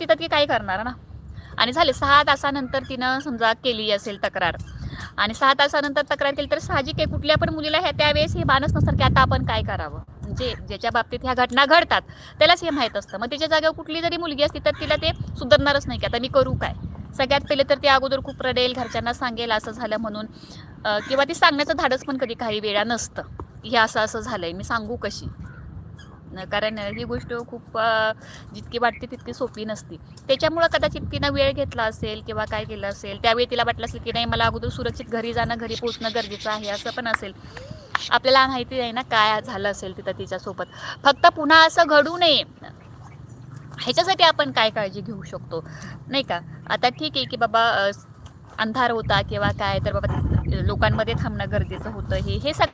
तिथं ती काय करणार ना. आणि झाले सहा तासानंतर तिनं समजा केली असेल तक्रार. आणि सहा तासानंतर तक्रार केली तर साहजिक आहे कुठल्या पण मुलीला ह्या त्यावेळेस हे मानस नसतं की आता आपण काय करावं. म्हणजे ज्याच्या बाबतीत ह्या घटना घडतात त्यालाच हे माहीत असतं. मग तिच्या जागेवर कुठली जरी मुलगी असती तर तिला ते सुधारणारच नाही की आता मी करू काय? सगळ्यात पहिले तर ती अगोदर खूप रडेल घरच्यांना सांगेल असं झालं म्हणून किंवा ती सांगण्याचं धाडस पण कधी काही वेळा नसतं. हे असं असं झालंय मी सांगू कशी? कारण ही गोष्ट खूप जितकी वाटते तितकी सोपी नसती. त्याच्यामुळं कदाचित तिनं वेळ घेतला असेल किंवा काय केलं असेल त्यावेळी तिला वाटलं असेल की नाही मला अगोदर सुरक्षित घरी जाणं घरी पोहोचणं गरजेचं आहे असं पण असेल. आपल्याला माहिती आहे ना काय झालं असेल तिथं तिच्यासोबत. फक्त पुन्हा असं घडू नये. ह्याच्यासाठी आपण काय काळजी घेऊ शकतो? नाही का? आता ठीक आहे की बाबा अंधार होता किंवा काय तर बाबा लोकांमध्ये थांबणं गरजेचं होतं. हे हे सग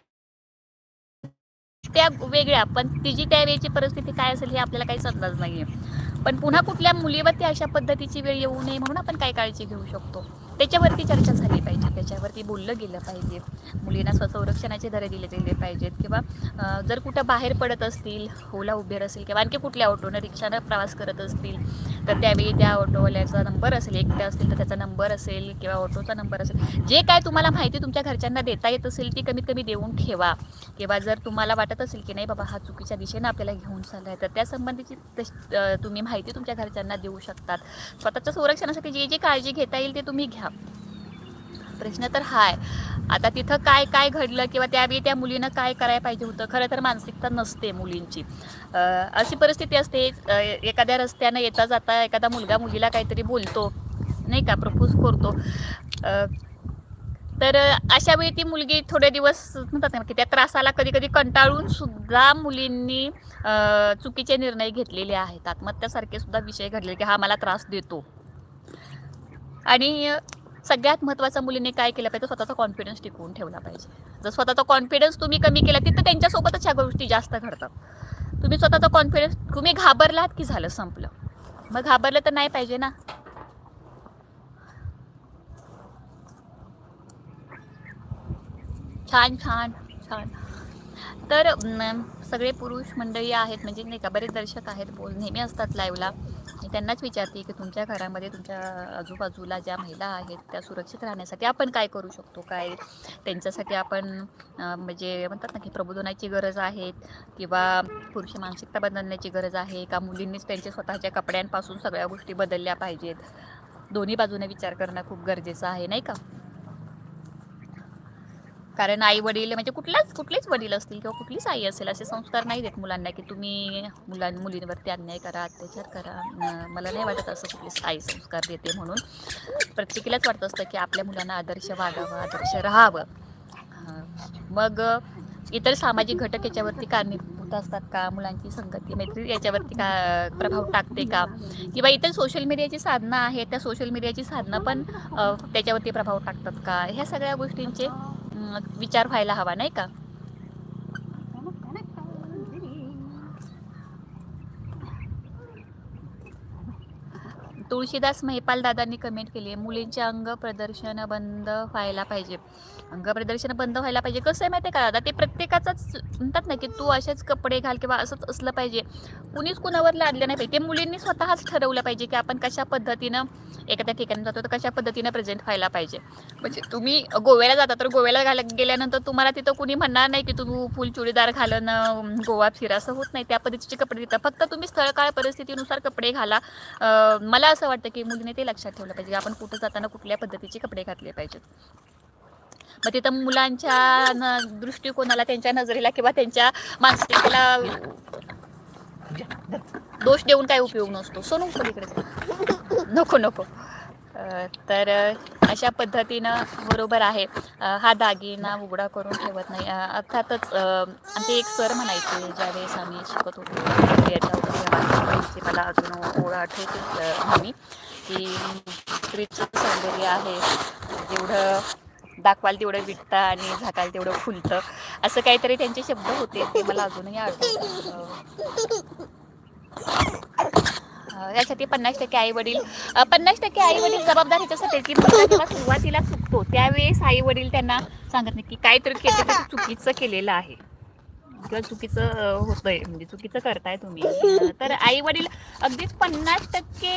त्या वेगळ्या पण तिची त्यावेळेची परिस्थिती काय असेल हे आपल्याला काहीच अंदाज नाही आहे पण पुन्हा कुठल्या मुलीवरती अशा पद्धतीची वेळ येऊ नये म्हणून आपण काय काळजी घेऊ शकतो. त्याच्यावरती चर्चा झाली पाहिजे त्याच्यावरती बोललं गेलं पाहिजे. मुलींना स्वसंरक्षणाचे धरे दिले गेले पाहिजेत किंवा जर कुठं बाहेर पडत असतील ओला उबेर असेल किंवा आणखी कुठल्या ऑटोनं रिक्षानं प्रवास करत असतील तर त्यावेळी त्या ऑटोवाल्याचा नंबर असेल एकट्या असतील तर त्याचा नंबर असेल किंवा ऑटोचा नंबर असेल. जे काय तुम्हाला माहिती तुमच्या घरच्यांना देता येत असेल ती कमीत कमी देऊन ठेवा. किंवा जर तुम्हाला वाटत असेल की नाही बाबा हा चुकीच्या दिशेनं आपल्याला घेऊन चालला आहे तर त्या संबंधीची तश- तुम्ही माहिती तुमच्या घरच्यांना देऊ शकतात. स्वतःच्या संरक्षणासाठी जे जे काळजी घेता येईल ते तुम्ही घ्या. प्रश्न तर हाय. आता तिथं काय काय घडलं किंवा त्यावेळी त्या मुलीनं काय करायला पाहिजे होतं? खरं तर मानसिकता नसते मुलींची. अशी परिस्थिती असते एखाद्या रस्त्यानं येता जाता एखादा मुलगा मुलीला काहीतरी बोलतो नाही का? प्रपोज करतो. तर अशा वेळी ती मुलगी थोडे दिवस म्हणतात ना की त्या त्रासाला कधी कधी कंटाळून सुद्धा मुलींनी चुकीचे निर्णय घेतलेले आहेत. आत्महत्यासारखे सुद्धा विषय घडले की हा मला त्रास देतो. आणि सगळ्यात महत्त्वाचं मुलीने काय केलं पाहिजे स्वतःचा कॉन्फिडन्स टिकवून ठेवला पाहिजे. जर स्वतःचा कॉन्फिडन्स तुम्ही कमी केला तिथं त्यांच्यासोबतच ह्या गोष्टी जास्त घडतात. तुम्ही स्वतःचा कॉन्फिडन्स तुम्ही घाबरलात की झालं संपलं. मग घाबरलं तर नाही पाहिजे ना. छान छान छान. तर सगळे पुरुष मंडळी आहेत म्हणजे नाही का बरेच दर्शक आहेत बोल नेहमी असतात लाईव्हला मी त्यांनाच विचारते की तुमच्या घरामध्ये तुमच्या आजूबाजूला ज्या महिला आहेत त्या सुरक्षित राहण्यासाठी आपण काय करू शकतो? काय त्यांच्यासाठी आपण म्हणजे म्हणतात ना की प्रबोधनाची गरज आहे किंवा पुरुष मानसिकता बदलण्याची गरज आहे का? मुलींनीच त्यांच्या स्वतःच्या कपड्यांपासून सगळ्या गोष्टी बदलल्या पाहिजेत. दोन्ही बाजूने विचार करणं खूप गरजेचं आहे नाही का? कारण आई वडील म्हणजे कुठलाच कुठलेच वडील असतील किंवा कुठलीच आई असेल असे संस्कार नाही देत मुलांना की तुम्ही मुलां मुलींवरती अन्याय करा अत्याचार करा. मला नाही वाटत असं कुठलीच आई संस्कार देते म्हणून. प्रत्येकीलाच वाटत असतं की आपल्या मुलांना आदर्श वागावं आदर्श राहावं. मग इतर सामाजिक घटक याच्यावरती कारणीभूत असतात का? मुलांची संगती मैत्री याच्यावरती का प्रभाव टाकते का? किंवा इतर सोशल मीडियाची साधनं आहेत त्या सोशल मीडियाची साधनं पण त्याच्यावरती प्रभाव टाकतात का? ह्या सगळ्या गोष्टींचे विचार व्हायला हवा नाही का? तुळशीदास महिपाल दादांनी कमेंट केली आहे. मुलींचे अंग प्रदर्शन बंद व्हायला पाहिजे. अंग प्रदर्शन बंद व्हायला पाहिजे. कसं आहे माहिती आहे का दादा? ते प्रत्येकाचाच म्हणतात ना की तू असेच कपडे घाल किंवा असंच असलं पाहिजे. कुणीच कुणावर लादलं नाही पाहिजे. ते मुलींनी स्वतःच ठरवलं पाहिजे की आपण कशा पद्धतीनं एखाद्या ठिकाणी जातो तर कशा पद्धतीनं प्रेझेंट व्हायला पाहिजे. म्हणजे तुम्ही गोव्याला जाता तर गोव्याला घाल गेल्यानंतर तुम्हाला तिथं कुणी म्हणणार नाही की तू फुल चुडीदार घालन गोवा फिरा. असं होत नाही. त्या पद्धतीचे कपडे देतात फक्त तुम्ही स्थळकाळ परिस्थितीनुसार कपडे घाला. मला असं असं वाटतं की मुलीने ते लक्षात ठेवलं पाहिजे की आपण कुठं जाताना कुठल्या पद्धतीचे कपडे घातले पाहिजेत. मग तिथं मुलांच्या न दृष्टिकोनाला त्यांच्या नजरेला किंवा त्यांच्या मानसिकतेला दोष देऊन काय उपयोग नसतो. सोनू पलीकडे नको नको. तर अशा पद्धतीनं बरोबर आहे. हा दागिना उघडा करून ठेवत नाही. अर्थातच ते आमचे एक सर म्हणायचे ज्यावेळेस आम्ही शिकत होतो याच्या मला अजून ओळख आठवते आम्ही की स्त्रीचं सौंदर्य आहे. जेवढं दाखवाल तेवढं विटतं आणि झाकाल तेवढं फुलतं. असं काहीतरी त्यांचे शब्द होते ते मला अजूनही आठवतात. यासाठी पन्नास टक्के आई वडील पन्नास टक्के आई वडील जबाबदार ह्याच्यासाठी की मुलगा जेव्हा सुरुवातीला चुकतो त्यावेळेस आई वडील त्यांना सांगत नाही की काहीतरी केलं चुकीचं केलेलं आहे. किंवा चुकीचं होतंय म्हणजे चुकीचं करताय तुम्ही. तर आई वडील अगदीच पन्नास टक्के